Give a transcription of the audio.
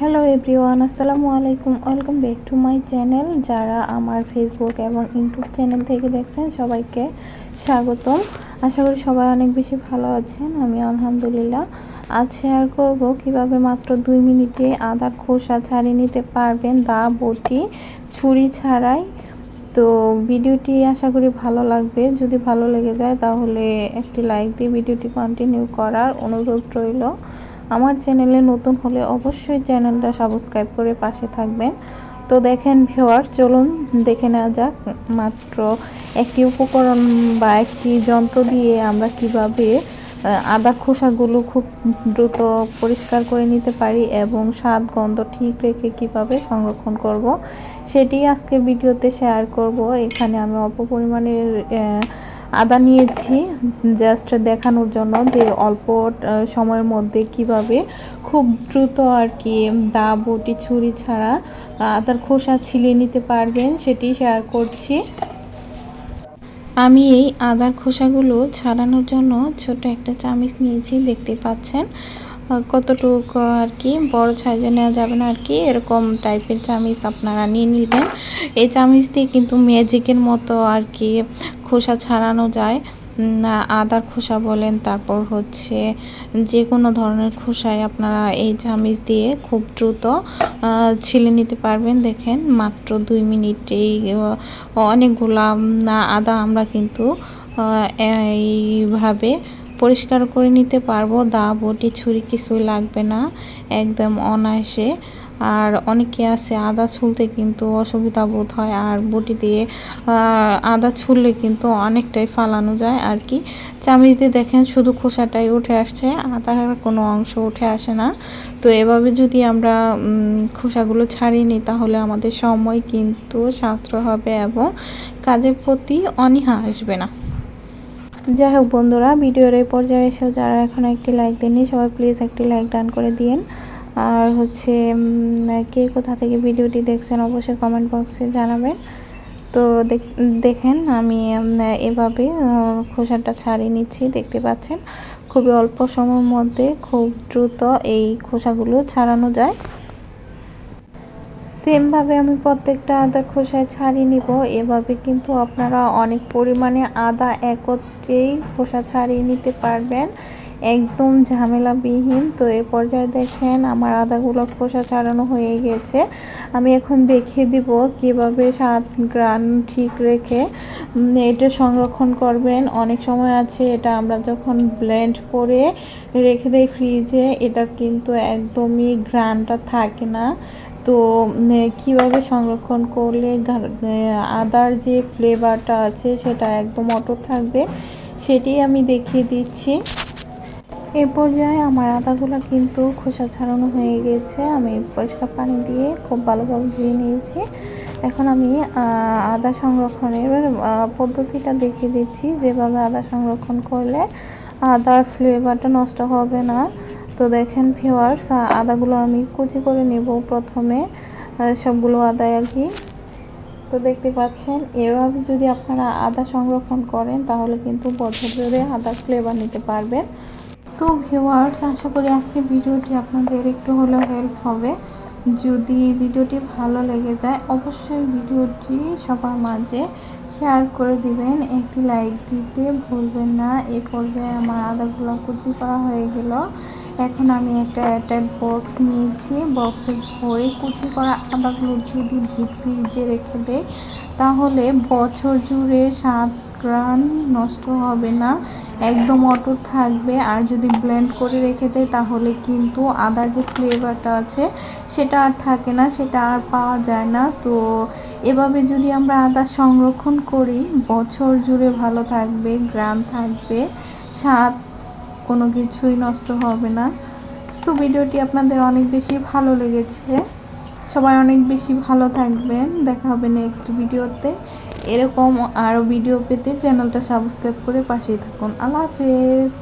Hello everyone আসসালামু আলাইকুম welcome back to my channel যারা আমার ফেসবুক এবং ইউটিউব চ্যানেল থেকে দেখছেন সবাইকে স্বাগতম। আশা করি সবাই অনেক বেশি ভালো আছেন। আমি আলহামদুলিল্লাহ আজ শেয়ার করব কীভাবে মাত্র দুই মিনিটে আদার খোসা ছাড়িয়ে নিতে পারবেন দা, বটি, ছুরি ছাড়াই। তো ভিডিওটি আশা করি ভালো লাগবে। যদি ভালো লেগে যায় তাহলে একটি লাইক দিয়ে ভিডিওটি কন্টিনিউ করার অনুরোধ রইল। আমার চ্যানেলে নতুন হলে অবশ্যই চ্যানেলটা সাবস্ক্রাইব করে পাশে থাকবেন। তো দেখেন ভিওয়ার চলুন দেখে নেওয়া যাক মাত্র একটি উপকরণ বা একটি যন্ত্র দিয়ে আমরা কীভাবে আদা খোসাগুলো খুব দ্রুত পরিষ্কার করে নিতে পারি এবং স্বাদ, গন্ধ ঠিক রেখে কীভাবে সংরক্ষণ করব সেটি আজকে ভিডিওতে শেয়ার করব। এখানে আমি অল্প পরিমাণের আদা নিয়েছি জাস্ট দেখানোর জন্য যে অল্প সময়ের মধ্যে কীভাবে খুব দ্রুত আর কি দা, বটি, ছুরি ছাড়া আদার খোসা ছিলিয়ে নিতে পারবেন, সেটি শেয়ার করছি। আমি এই আদার খোসাগুলো ছাড়ানোর জন্য ছোট একটা চামিচ নিয়েছি, দেখতে পাচ্ছেন। কতটুকু আর কি, বড় সাইজে নেওয়া যাবে না আর কি, এরকম টাইপের চামিচ আপনারা নিয়ে নেবেন। এই চামিচ দিয়ে কিন্তু ম্যাজিকের মতো আর কি খোসা ছাড়ানো যায়। আদার খোসা বলেন, তারপর হচ্ছে যে কোনো ধরনের খোসায় আপনারা এই চামিচ দিয়ে খুব দ্রুত ছিলে নিতে পারবেন। দেখেন, মাত্র দুই মিনিটেই অনেকগুলা আদা আমরা কিন্তু এইভাবে পরিষ্কার করে নিতে পারব। দা, বটি, ছুরি কিছুই লাগবে না, একদম অনায়াসে। আর অনেকে আছে আদা ছুলতে কিন্তু অসুবিধা বোধ হয়, আর বটি দিয়ে আদা ছুললে কিন্তু অনেকটাই ফালানো যায় আর কি। চামিচ দিয়ে দেখেন শুধু খোসাটাই উঠে আসছে, আদার কোনো অংশ উঠে আসে না। তো এভাবে যদি আমরা খোসাগুলো ছাড়িয়ে নিই, তাহলে আমাদের সময় কিন্তু সাশ্রয় হবে এবং কাজের প্রতি অনীহা আসবে না। যাই হোক বন্ধুরা, ভিডিওর এই পর্যায়ে এসেও যারা এখন একটি লাইক দেননি, সবাই প্লিজ একটি লাইক ডান করে দিন আর হচ্ছে কে কোথা থেকে ভিডিওটি দেখছেন অবশ্যই কমেন্ট বক্সে জানাবেন। তো দেখেন আমি এভাবে খোসাটা ছাড়িয়ে নিচ্ছি, দেখতে পাচ্ছেন? খুবই অল্প সময়ের মধ্যে খুব দ্রুত এই খোসাগুলো ছাড়ানো যায়। সেমভাবে আমি প্রত্যেকটা আদা খোসায় ছাড়িয়ে নিব। এভাবে কিন্তু আপনারা অনেক পরিমাণে আদা একত্রেই খোসা ছাড়িয়ে নিতে পারবেন। একদম ঝামেলাবিহীন। তো এ পর্যায়ে দেখেন আমার আদাগুলো খোসা ছাড়ানো হয়ে গেছে। আমি এখন দেখিয়ে দিব কীভাবে সাত গ্রান ঠিক রেখে এটা সংরক্ষণ করবেন। অনেক সময় আছে এটা আমরা যখন ব্লেন্ড করে রেখে দেই ফ্রিজে এটা কিন্তু একদমই গ্রানটা থাকে না। তো কীভাবে সংরক্ষণ করলে আদার যে ফ্লেভারটা আছে সেটা একদম অটুট থাকবে, সেটি আমি দেখিয়ে দিচ্ছি। এ পর্যায়ে আমার আদাগুলো কিন্তু খোসা ছাড়ানো হয়ে গেছে। আমি পরিষ্কার পানি দিয়ে খুব ভালোভাবে ধুয়ে নিয়েছি। এখন আমি আদা সংরক্ষণের পদ্ধতিটা দেখিয়ে দিচ্ছি। যেভাবে আদা সংরক্ষণ করলে আদার ফ্লেভারটা নষ্ট হবে না। তো দেখেন ভিওয়ার্স আদাগুলো আমি কুচি করে নেব প্রথমে সবগুলো আদায় আর কি। তো দেখতে পাচ্ছেন, এভাবে যদি আপনারা আদা সংরক্ষণ করেন, তাহলে কিন্তু বছর ধরে আদা ফ্লেভার নিতে পারবেন। তো ভিওয়ার্স আশা করি আজকে ভিডিওটি আপনাদের একটু হলেও হেল্প হবে। যদি ভিডিওটি ভালো লেগে যায়, অবশ্যই ভিডিওটি সবার মাঝে শেয়ার করে দিবেন। একটি লাইক দিতে ভুলবেন না। এ পর্যায়ে আমার আদাগুলো কুচি করা হয়ে গেল। এখন আমি একটা অ্যাটাক বক্স নিয়েছি। বক্সে ভরে কুচি করা আদাগুলো যদি ডিপ ফ্রিজে রেখে দেয় তাহলে বছর জুড়ে সাত গ্রান নষ্ট হবে না। একদম অটুট থাকবে। আর যদি ব্লেন্ড করে রেখে দেয় তাহলে কিন্তু আদার যে ফ্লেভারটা আছে, সেটা আর থাকে না, সেটা আর পাওয়া যায় না। তো এভাবে যদি আমরা আদা সংরক্ষণ করি, বছর জুড়ে ভালো থাকবে গ্রাম থাকবে, স্বাদ কোনো কিছুই নষ্ট হবে না। সো ভিডিওটি আপনাদের অনেক বেশি ভালো লেগেছে। সবাই অনেক বেশি ভালো থাকবেন। দেখা হবে নেক্সট ভিডিওতে। এরকম আরও ভিডিও পেতে চ্যানেলটা সাবস্ক্রাইব করে পাশেই থাকুন। আল্লাহ হাফেজ।